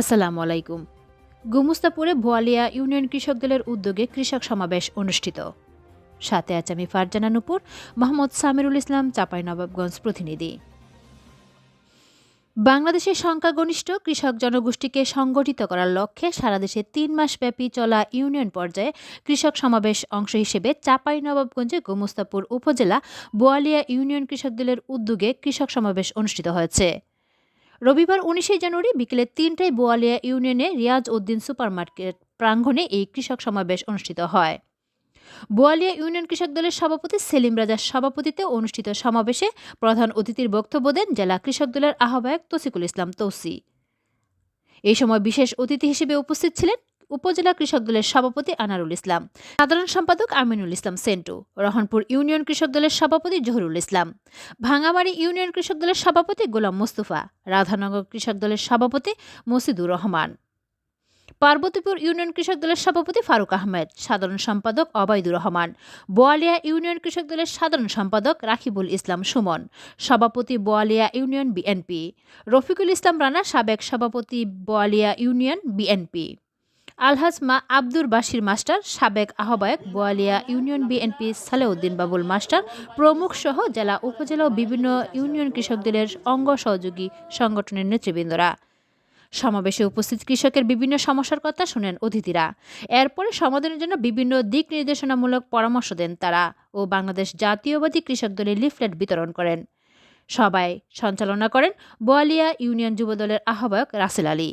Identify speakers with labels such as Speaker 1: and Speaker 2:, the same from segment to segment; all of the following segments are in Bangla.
Speaker 1: আসসালামু আলাইকুম। গুমুস্তাপুরে বোয়ালিয়া ইউনিয়ন কৃষক দলের উদ্যোগে কৃষক সমাবেশ অনুষ্ঠিত। সাথে আছে আমি ফারজানা নুপুর, মোহাম্মদ সামিরুল ইসলাম চাঁপাইনবাবগঞ্জ প্রতিনিধি। বাংলাদেশের সংখ্যাগরিষ্ঠ কৃষক জনগোষ্ঠীকে সংগঠিত করার লক্ষ্যে সারা দেশে তিন মাসব্যাপী চলা ইউনিয়ন পর্যায়ে কৃষক সমাবেশ অংশ হিসেবে চাপাই নবাবগঞ্জে গোমুস্তাপুর উপজেলা বোয়ালিয়া ইউনিয়ন কৃষক দলের উদ্যোগে কৃষক সমাবেশ অনুষ্ঠিত হয়েছে। রবিবার উনিশে জানুয়ারি বিকেলে তিনটায় বোয়ালিয়া ইউনিয়নে রিয়াজ উদ্দিন সুপার মার্কেট প্রাঙ্গণে এই কৃষক সমাবেশ অনুষ্ঠিত হয়। বোয়ালিয়া ইউনিয়ন কৃষক দলের সভাপতি সেলিম রাজার সভাপতিতে অনুষ্ঠিত সমাবেশে প্রধান অতিথির বক্তব্য দেন জেলা কৃষক দলের আহ্বায়ক তসিকুল ইসলাম তৌসি। এই সময় বিশেষ অতিথি হিসেবে উপস্থিত ছিলেন উপজেলা কৃষক দলের সভাপতি আনারুল ইসলাম। সাধারণ সম্পাদক আমিনুল ইসলাম সেন্টু। রহনপুর ইউনিয়ন কৃষক দলের সভাপতি জহুরুল ইসলাম। ভাঙামারি ইউনিয়ন কৃষক দলের সভাপতি গোলাম মোস্তফা। রাধানগর কৃষক দলের সভাপতি মসিদুর রহমান। পার্বতীপুর ইউনিয়ন কৃষক দলের সভাপতি ফারুক আহমেদ। সাধারণ সম্পাদক অবায়দুর রহমান। বোয়ালিয়া ইউনিয়ন কৃষক দলের সাধারণ সম্পাদক রাখিবুল ইসলাম সুমন। সভাপতি বোয়ালিয়া ইউনিয়ন বিএনপি। রফিকুল ইসলাম রানা সাবেক সভাপতি বোয়ালিয়া ইউনিয়ন বিএনপি। আলহাজ মা আব্দুর বাশির মাস্টার, সাবেক আহ্বায়ক Boalia union BNP Salauddin Babul master, প্রমুখ সহ জেলা, উপজেলা বিভিন্ন ইউনিয়ন কৃষক দলের অঙ্গ সহযোগী সংগঠনের নেতৃবৃন্দরা। সমাবেশে উপস্থিত কৃষকের বিভিন্ন সমস্যার কথা শুনেন অতিথিরা। এরপরে সমাধানের জন্য বিভিন্ন দিক নির্দেশনামূলক পরামর্শ দেন তারা ও বাংলাদেশ জাতীয়বাদী কৃষক দলের লিফলেট বিতরণ করেন। সবাই সঞ্চালনা করেন বোয়ালিয়া ইউনিয়ন যুবদলের আহ্বায়ক রাসেল আলী।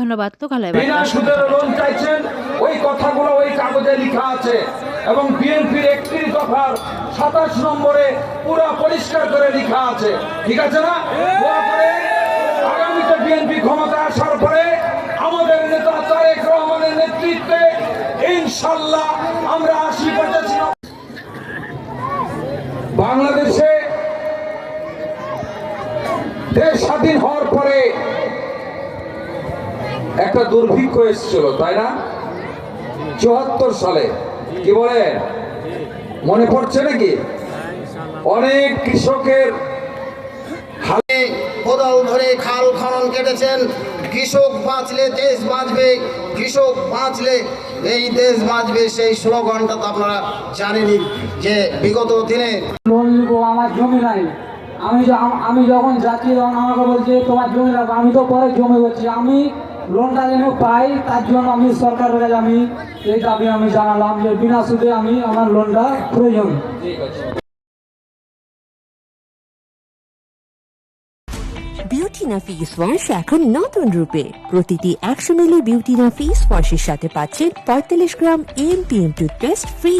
Speaker 1: ধন্যবাদ লোকালয়
Speaker 2: বিনা লোন চাইছেন, ওই কথাগুলো ওই কাগজে লেখা আছে। এবং বিএনপির একত্রিশ দফার সাতাশ নম্বরে পুরো পরিষ্কার করে লেখা আছে। ঠিক আছে না? আগামীতে বিএনপি ক্ষমতা আসার পরে আমাদের নেতা তারেক রহমানের নেতৃত্বে ইনশাল্লাহ আমরা আশি পঁচাশি বাংলাদেশে দেশ স্বাধীন হওয়ার পরে একটা দুর্ভিক্ষ এসেছিল তাই না? চুয়াত্তর সালে। কি বলেন মনে পড়ছে নাকি? অনেক কৃষকের
Speaker 3: কোদাল ধরে খাল খনন কেটেছেন। কৃষক বাঁচলে দেশ বাঁচবে কৃষক বাঁচলে এই দেশ বাঁচবে সেই স্লোগানটা তো আপনারা জানেনই যে বিগত দিনে
Speaker 4: লোন নিবো আমার জমি নাই। আমি আমি যখন যাচ্ছি তখন আমাকে বলছে তোমার জমি রাখো। আমি তো পরে জমি করছি। আমি লোনটা যেন পাই, তার জন্য আমি সরকারের কাছে আমি এই দাবি আমি জানালাম যে বিনা সুদে আমি আমার লোনটা প্রয়োজন।
Speaker 5: বিউটিনা ফেস ওয়াশ এখন নতুন রূপে। প্রতিটি একশো মিলি বিউটিনা ফেস ওয়াশের সাথে পাচ্ছেন পঁয়তাল্লিশ gram M P M toothpaste free